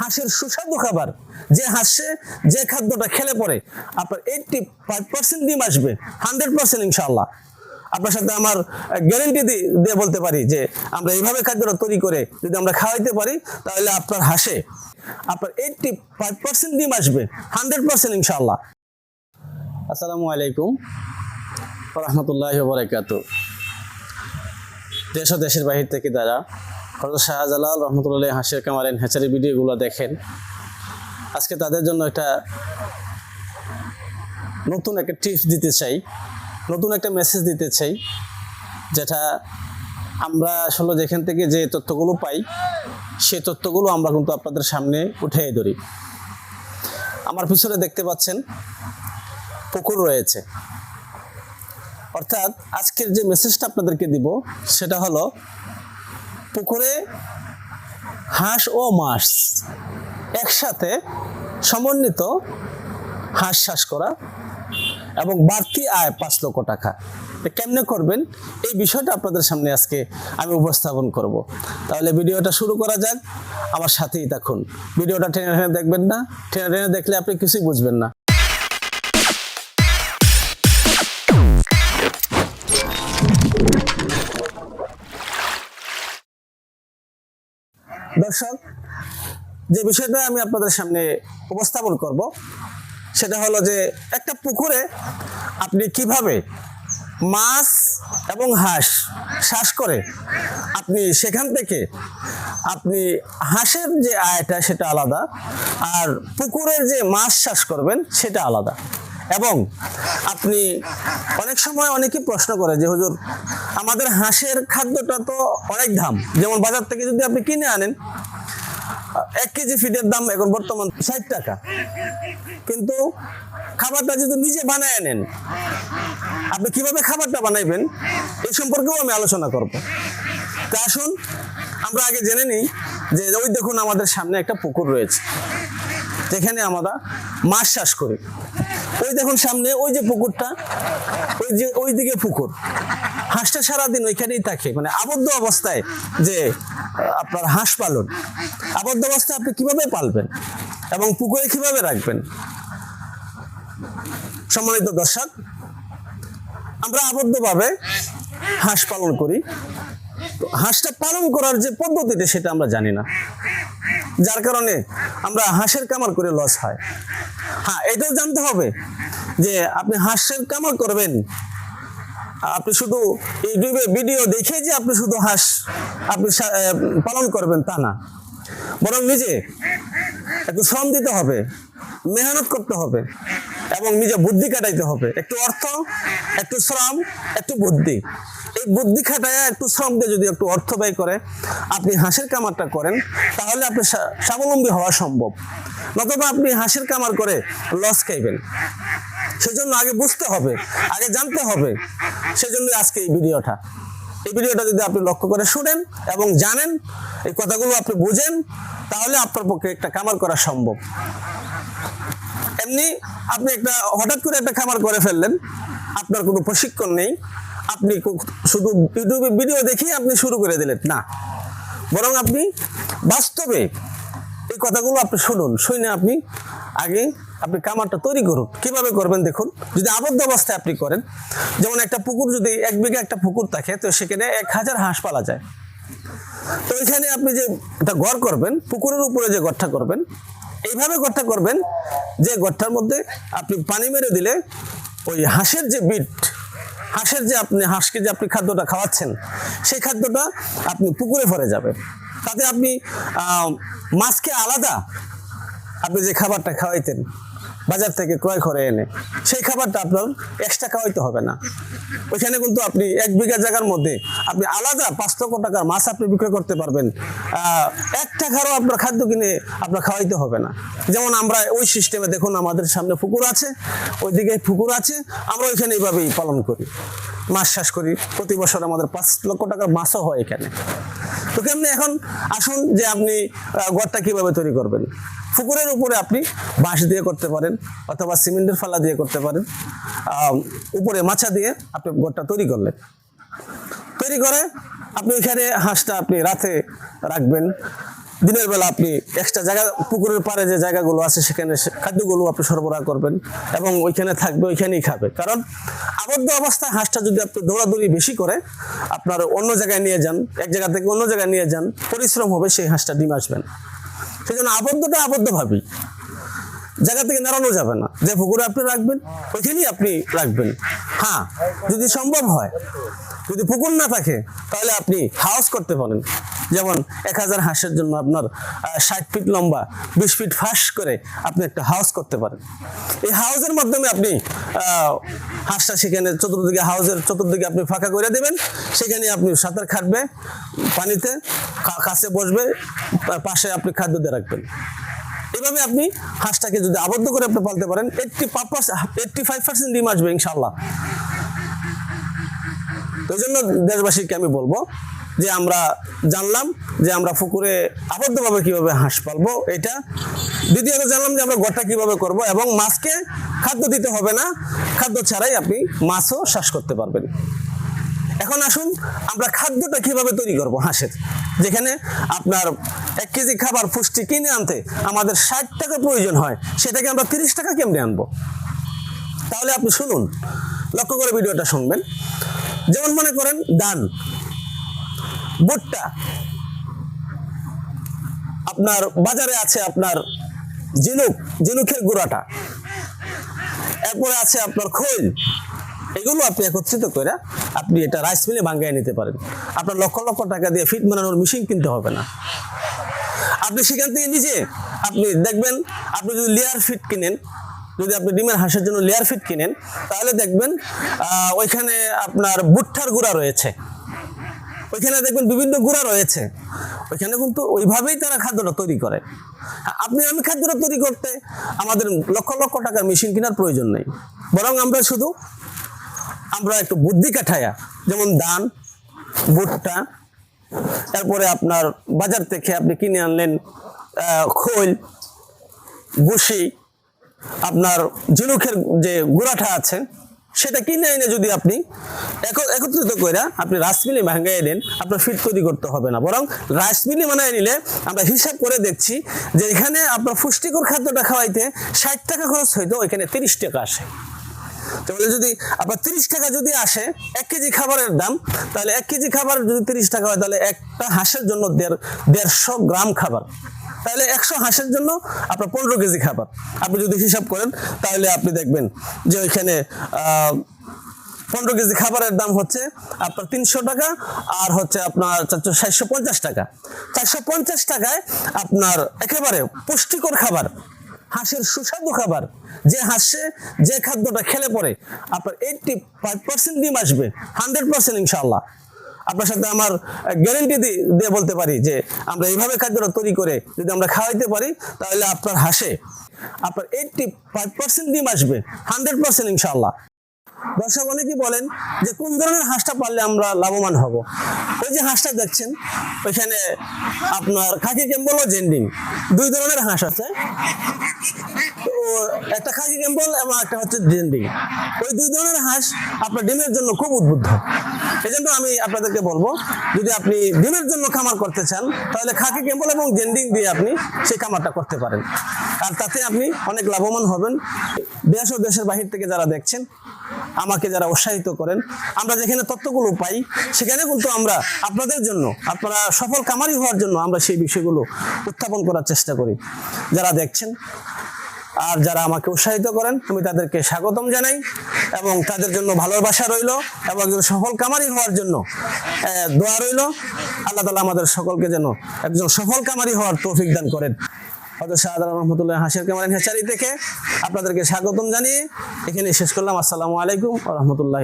হাঁসের সুস্বাদু খাবার, যে হাঁসে যে খাদ্যটা খেলে পরে আপনার এইটটি ফাইভ পার্সেন্ট ডিম আসবে হান্ড্রেড পার্সেন্ট ইনশাল্লাহ আপনার সাথে আমার গ্যারেন্টি দিয়ে বলতে পারি যে আমরা এইভাবে খাদ্যটা তৈরি করে যদি আমরা খাওয়াইতে পারি, তাহলে আপনার হাসে আপনার এইটটি ফাইভ পার্সেন্ট ডিম আসবে হান্ড্রেড পার্সেন্ট ইনশাল্লাহ আসসালামু আলাইকুম রহমতুল্লাহ বরাকাত দেশ দেশের বাহির থেকে যারা হজরত শাহজালাল রহমতুল্লাহ হাসির কামারেন হ্যাচারি ভিডিওগুলো দেখেন। আজকে তাদের জন্য একটা নতুন একটা টিপস দিতে চাই, নতুন একটা মেসেজ দিতে চাই, যেটা আমরা আসলে যেখান থেকে যে তথ্যগুলো পাই, সেই তথ্যগুলো আমরা কিন্তু আপনাদের সামনে উঠে ধরি। আমার পিছনে দেখতে পাচ্ছেন পুকুর রয়েছে। অর্থাৎ আজকের যে মেসেজটা আপনাদেরকে দিব, সেটা হলো পুকুরে হাঁস ও মাছ একসাথে সমন্বিত হাঁস চাষ করা এবং বাড়তি আয় পাঁচ লক্ষ টাকা। কেমনে করবেন? এই বিষয়টা আপনাদের সামনে আজকে আমি উপস্থাপন করব। তাহলে ভিডিওটা শুরু করা যাক। আমার সাথেই থাকুন। ভিডিওটা টেনে টেনে দেখবেন না। টেনে টেনে দেখলে আপনি কিছুই বুঝবেন না। দর্শক যে বিষয়টা আমি আপনাদের সামনে উপস্থাপন করব, সেটা হলো যে একটা পুকুরে আপনি কীভাবে মাছ এবং হাঁস শ্বাস করে, আপনি সেখান থেকে আপনি হাঁসের যে আয়টা সেটা আলাদা, আর পুকুরের যে মাছ চাষ করবেন সেটা আলাদা। এবং আপনি অনেক সময় অনেকেই প্রশ্ন করে যে, হুজুর, আমাদের হাঁসের খাদ্যটা তো অনেক দাম। যেমন বাজার থেকে যদি আপনি কিনে আনেন, এক কেজি ফিডের দাম এখন বর্তমান ষাট টাকা। কিন্তু খাবারটা যদি নিজে বানায় নেন, আপনি কীভাবে খাবারটা বানাইবেন এই সম্পর্কেও আমি আলোচনা করব। তা আসুন, আমরা আগে জেনে নিই যে, ওই দেখুন আমাদের সামনে একটা পুকুর রয়েছে। যেখানে আমরা মাছ চাষ করি। ওই দেখুন সামনে, ওই যে পুকুরটা, ওই যে ওই দিকে পুকুর। হাঁসটা সারাদিন ওইখানেই থাকে মানে আবদ্ধ অবস্থায় যে, আপনার হাঁস পালন। আবদ্ধ অবস্থায় আপনি কীভাবে পালবেন এবং পুকুরে কীভাবে রাখবেন? সম্মানিত দর্শক, আমরা আবদ্ধভাবে হাঁস পালন করি। হাঁসটা পালন করার যে পদ্ধতিটা সেটা আমরা জানি না। যার কারণে আমরা হাঁসের কামার করে লস হয়। হ্যাঁ এটাও জানতে হবে যে আপনি হাঁসের কামার করবেন। আপনি শুধু ইউটিউবে ভিডিও দেখে যে আপনি শুধু হাঁস আপনি পালন করবেন তা না। বরং নিজে একটু শ্রম দিতে হবে, মেহনত করতে হবে এবং নিজে বুদ্ধি কাটাইতে হবে। একটু অর্থ, একটু শ্রম, একটু বুদ্ধি। এই বুদ্ধি খাটায়, একটু শ্রম দিয়ে যদি একটু অর্থ ব্যয় করে, আপনি হাঁসের কামারটা করেন, তাহলে আপনি স্বাবলম্বী হওয়া সম্ভব। নতুবা আপনি হাঁসের কামার করে লস খাইবেন। সেজন্য আগে বুঝতে হবে, আগে জানতে হবে। সেজন্য আজকে এই ভিডিওটা। এই ভিডিওটা যদি আপনি লক্ষ্য করে শুনেন এবং জানেন, এই কথাগুলো আপনি বুঝেন, তাহলে আপনার পক্ষে একটা কামার করা সম্ভব। এমনি আপনি একটা হঠাৎ করে একটা খামার করে ফেললেন, আপনার কোনো প্রশিক্ষণ নেই আপনি শুধু ইউটিউবে ভিডিও দেখেই আপনি শুরু করে দিলেন। না। বরং আপনি বাস্তবে এই কথাগুলো আপনি শুনুন, শুনে আপনি আগে আপনি কামারটা তৈরি করুন। কীভাবে করবেন দেখুন, যদি আবদ্ধ অবস্থায় আপনি করেন, যেমন একটা পুকুর যদি এক বিঘা একটা পুকুর থাকে, তো সেখানে এক হাজার হাঁস পালা যায়। তো এখানে আপনি যে একটা ঘর করবেন, পুকুরের উপরে যে ঘরটা করবেন, এইভাবে ঘরটা করবেন যে ঘরটার মধ্যে আপনি পানি মেরে দিলে ওই হাঁসের যে বিট হাঁসের যে আপনি, হাঁসকে যে আপনি খাদ্যটা খাওয়াচ্ছেন, সেই খাদ্যটা আপনি পুকুরে ভরে যাবে তাতে আপনি মাছকে আলাদা আপনি যে খাবারটা খাওয়াইতেন বাজার থেকে ক্রয় করে এনে, সেই খাবারটা আপনার এক্সট্রা খাওয়াইতে হবে না। ওইখানে কিন্তু আপনি এক বিঘা জায়গার মধ্যে আপনি আলাদা পাঁচ লক্ষ টাকার মাছ আপনি বিক্রয় করতে পারবেন। এক টাকারও আপনার খাদ্য কিনে আপনার খাওয়াইতে হবে না। যেমন আমরা ওই সিস্টেমে দেখুন আমাদের সামনে পুকুর আছে, ওইদিকে পুকুর আছে, আমরা ওইখানে এইভাবেই পালন করি। মাছ চাষ করি, প্রতি বছর আমাদের পাঁচ লক্ষ টাকার মাছও হয় এখানে। তো কেমনি এখন আসুন যে আপনি গড়টা কীভাবে তৈরি করবেন। পুকুরের উপরে আপনি বাঁশ দিয়ে করতে পারেন অথবা সিমেন্টের ফালা দিয়ে করতে পারেন। উপরে মাছা দিয়ে আপনি ঘরটা তৈরি করলেন। তৈরি করে আপনি এখানে হাঁসটা আপনি রাতে রাখবেন। দিনের বেলা আপনি এক্সট্রা জায়গা, পুকুরের পাড়ে যে জায়গাগুলো আছে, সেখানে খাদ্যগুলো আপনি সরবরাহ করবেন এবং ওইখানে থাকবে, ওইখানেই খাবে। কারণ আবদ্ধ অবস্থায় হাঁসটা যদি আপনি দৌড়াদৌড়ি বেশি করে আপনার অন্য জায়গায় নিয়ে যান, এক জায়গা থেকে অন্য জায়গায় নিয়ে যান, পরিশ্রম হবে সেই হাঁসটা ডিম আসবে না। সেই জন্য আবদ্ধটা আবদ্ধ ভাবি জায়গা থেকে নাড়ানো যাবে না। যে পুকুরে আপনি রাখবেন, ওইখানেই আপনি রাখবেন। হ্যাঁ যদি সম্ভব হয় যদি পুকুর না থাকে, তাহলে আপনি হাউস করতে পারেন। যেমন এক হাজার হাঁসের জন্য আপনার ষাট ফিট লম্বা, বিশ ফিট ফাঁস করে আপনি একটা হাউস করতে পারেন। এই হাউসের মাধ্যমে আপনি হাঁসটা সেখানে চতুর্দিকে হাউসের চতুর্দিকে আপনি ফাঁকা করে দেবেন। সেখানে আপনি সাঁতার খাটবে পানিতে কাছে বসবে পাশে আপনি খাদ্য দিয়ে রাখবেন। এভাবে আপনি হাঁসটাকে যদি আবদ্ধ করে আপনি পালতে পারেন এইটটি এইটটি ফাইভ পার্সেন্ট ডিম আসবে ইনশাল্লাহ তো জন্য দেশবাসীকে আমি বলব যে আমরা জানলাম যে আমরা পুকুরে আবদ্ধভাবে কীভাবে হাঁস পালবো, এটা। দ্বিতীয়ত জানলাম যে আমরা গোটা কীভাবে করব এবং মাছকে খাদ্য দিতে হবে না। খাদ্য ছাড়াই আপনি মাছও শ্বাস করতে পারবেন। এখন আসুন আমরা খাদ্যটা কীভাবে তৈরি করব হাঁসের? যেখানে আপনার এক কেজি খাবার পুষ্টি কিনে আনতে আমাদের ষাট টাকা প্রয়োজন হয়, সেটাকে আমরা তিরিশ টাকা কেমনে আনব? তাহলে আপনি শুনুন, লক্ষ্য করে ভিডিওটা শুনবেন। যেমন মনে করেন দান, ভুট্টা। আপনার বাজারে আছে আপনার ঝিনুক ঝিনুকের গুঁড়াটা। এরপরে আছে আপনার খৈল। এগুলো আপনি একত্রিত করে আপনি এটা রাইস মিলে ভাঙ্গায় নিতে পারেন। আপনার লক্ষ লক্ষ টাকা দিয়ে ফিট বানানোর মেশিন কিনতে হবে না। আপনি সেখান থেকে নিজে আপনি দেখবেন, আপনি যদি লেয়ার ফিট কিনেন যদি আপনি ডিমের হাঁসের জন্য লেয়ার ফিট কিনেন, তাহলে দেখবেন ওইখানে আপনার বুট্টার গুঁড়া রয়েছে। ওইখানে দেখবেন বিভিন্ন গুঁড়া রয়েছে। ওইখানে কিন্তু ওইভাবেই তারা খাদ্যটা তৈরি করে। আপনি আমি খাদ্যটা তৈরি করতে আমাদের লক্ষ লক্ষ টাকার মেশিন কেনার প্রয়োজন নেই। বরং আমরা শুধু, আমরা একটু বুদ্ধি কাঠায়া, যেমন ধান, ভুট্টা, তারপরে আপনার বাজার থেকে আপনি কিনে আনলেন খোল, ভুসি আপনার ঝিনুকের যে গুঁড়াটা আছে, সেটা কিনে এনে যদি আপনি একত্রিত করে আপনি রাইস মিলে ভাঙাই দেন, আপনার ফিট তৈরি করতে হবে না। বরং রাইস মিলে বানায় নিলে আমরা হিসাব করে দেখছি যে এখানে আপনার পুষ্টিকর খাদ্যটা খাওয়াইতে ষাট টাকা খরচ হইতো এখানে তিরিশ টাকা আসে। তাহলে যদি আপনার তিরিশ টাকা যদি আসে, এক কেজি খাবারের দাম, তাহলে এক কেজি খাবার যদি তিরিশ টাকা হয়, তাহলে একটা হাঁসের জন্য দেড় দেড়শো গ্রাম খাবার। তাহলে একশো হাঁসের জন্য আপনার পনেরো কেজি খাবার। আপনি যদি হিসাব করেন, তাহলে আপনি দেখবেন যে ওইখানে পনেরো কেজি খাবারের দাম হচ্ছে আপনার তিনশো টাকা আর হচ্ছে আপনার চারশো পঞ্চাশ টাকা। চারশো পঞ্চাশ টাকায় আপনার একেবারে পুষ্টিকর খাবার, হাঁসের সুস্বাদু খাবার, যে হাঁসে যে খাদ্যটা খেলে পরে আপনার এইটটি ফাইভ পার্সেন্ট ডিম আসবে হান্ড্রেড পার্সেন্ট ইনশাল্লাহ আপনার সাথে আমার গ্যারেন্টি দিয়ে বলতে পারি যে আমরা এইভাবে খাদ্যটা তৈরি করে যদি আমরা খাওয়াইতে পারি, তাহলে আপনার হাসে আপনার এইটটি ফাইভ পার্সেন্ট ডিম আসবে হান্ড্রেড পার্সেন্ট ইনশাল্লাহ দর্শক অনেকেই বলেন যে কোন ধরনের হাঁসটা পারলে আমরা লাভবান হব? ওই যে হাঁসটা দেখছেন, ওইখানে আপনার খাকি কেম্বল ও জেন্ডিং, দুই ধরনের হাঁস আছে। একটা খাকি কেম্বল এবং একটা হচ্ছে জেন্ডিং ওই দুই ধরনের হাঁস আপনার ডিমের জন্য খুব উদ্বুদ্ধ। এই জন্য আমি আপনাদেরকে বলব, যদি আপনি ডিমের জন্য খামার করতে চান, তাহলে খাকি কেম্বল এবং জেন্ডিং দিয়ে আপনি সেই খামারটা করতে পারেন। আর তাতে আপনি অনেক লাভবান হবেন। দেশ ও দেশের বাহির থেকে যারা দেখছেন, আমাকে যারা উৎসাহিত করেন, আমরা যেখানে তথ্যগুলো পাই, সেখানে কিন্তু আমরা আপনাদের জন্য, আপনারা সফল কামারি হওয়ার জন্য আমরা সেই বিষয়গুলো উত্থাপন করার চেষ্টা করি। যারা দেখছেন আর যারা আমাকে উৎসাহিত করেন, আমি তাদেরকে স্বাগতম জানাই এবং তাদের জন্য ভালোবাসা রইল এবং একজন সফল কামারি হওয়ার জন্য দোয়া রইল। আল্লাহ তালা আমাদের সকলকে যেন একজন সফল কামারি হওয়ার তৌফিক দান করেন। হজরত শাহাদ রহমতুল্লাহ হাসির কামারেন হেচারি থেকে আপনাদেরকে স্বাগতম জানিয়ে এখানে শেষ করলাম। আসসালামু আলাইকুম রহমতুল্লাহ